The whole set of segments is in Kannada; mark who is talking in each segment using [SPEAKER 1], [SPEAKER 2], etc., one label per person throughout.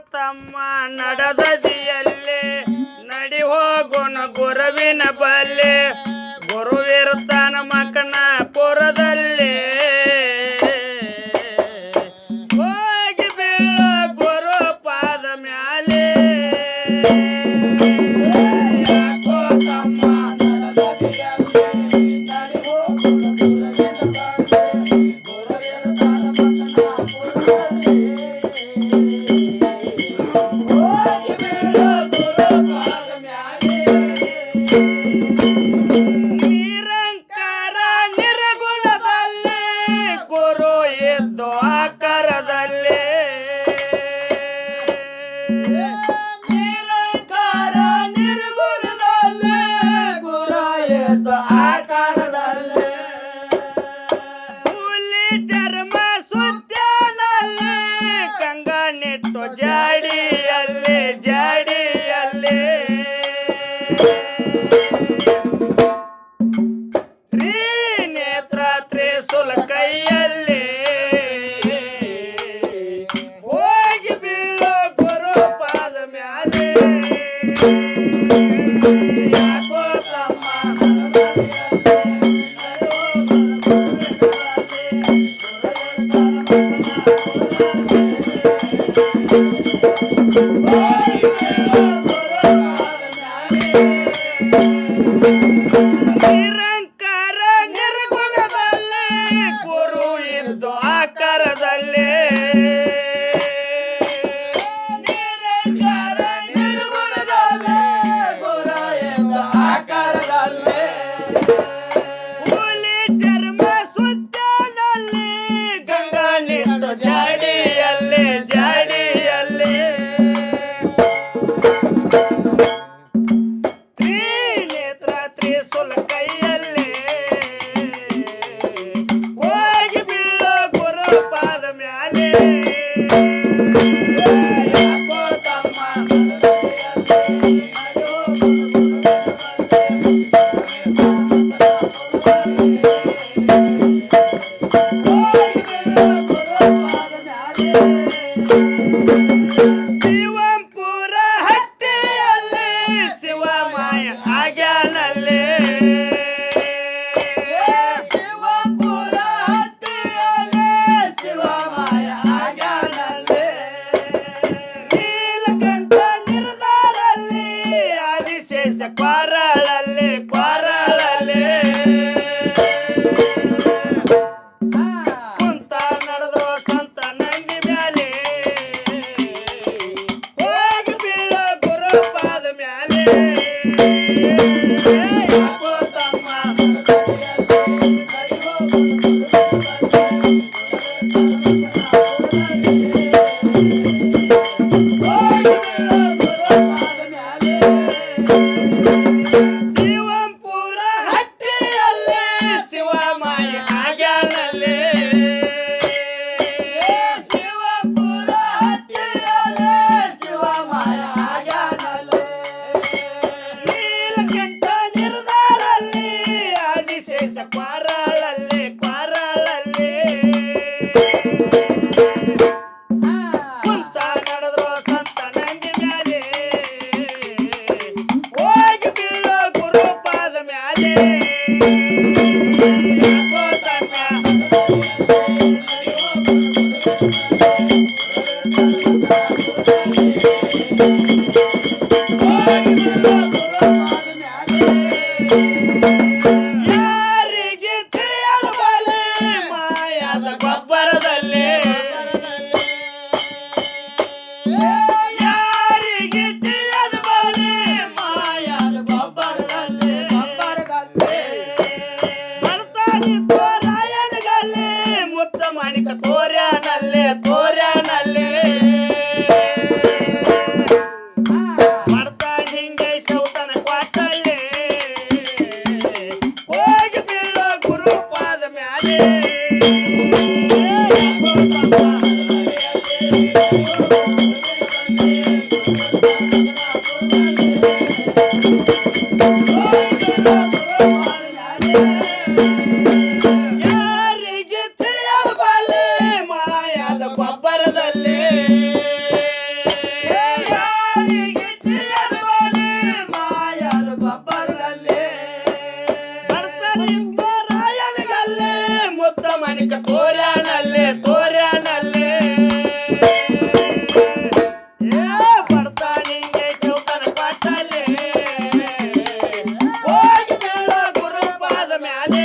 [SPEAKER 1] ತಮ್ಮ ನಡದದಿಯಲ್ಲಿ ನಡಿ ಹೋಗೋಣ ಗುರುವಿನ ಬಲ್ಲೆ. thank you ಕೊರಳಲ್ಲಿ ಕೊರಳಲ್ಲಿ. ಕುಂತ ನಡೆದು ಸಂತ ನಂದಿ ಮ್ಯಾಲೆ. ಬೀಳ ಗುರುಪಾದ ಮ್ಯಾಲೆ. thank you Hare ರಾಯಣಗಲ್ಲಿ ಮುತ್ತ ಮಾಣಿಕ ತೋರ್ಯಾನಲ್ಲೇ ತೋರ್ಯಾನಲ್ಲೇ. ಮಾಡ್ತಾ ಹಿಂಗೆ ಶೌತನ ಕ್ವಾಟಲ್ಲಿ. ಹೋಗಿ ಬೀಳೋ ಗುರುಪಾದ ಮ್ಯಾಲೆ. ತೋರ್ಯಾನಲ್ಲೇ ತೋರ್ಯಾನಲ್ಲೇ. ಬರ್ತಾನಿಂಗೆ ಚೌಕನ ಪಾಟಲ್ಲೇ ಹೋಗಿ ಮೇಳ ಗುರುಪಾದ ಮ್ಯಾಲೆ.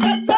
[SPEAKER 1] Bye.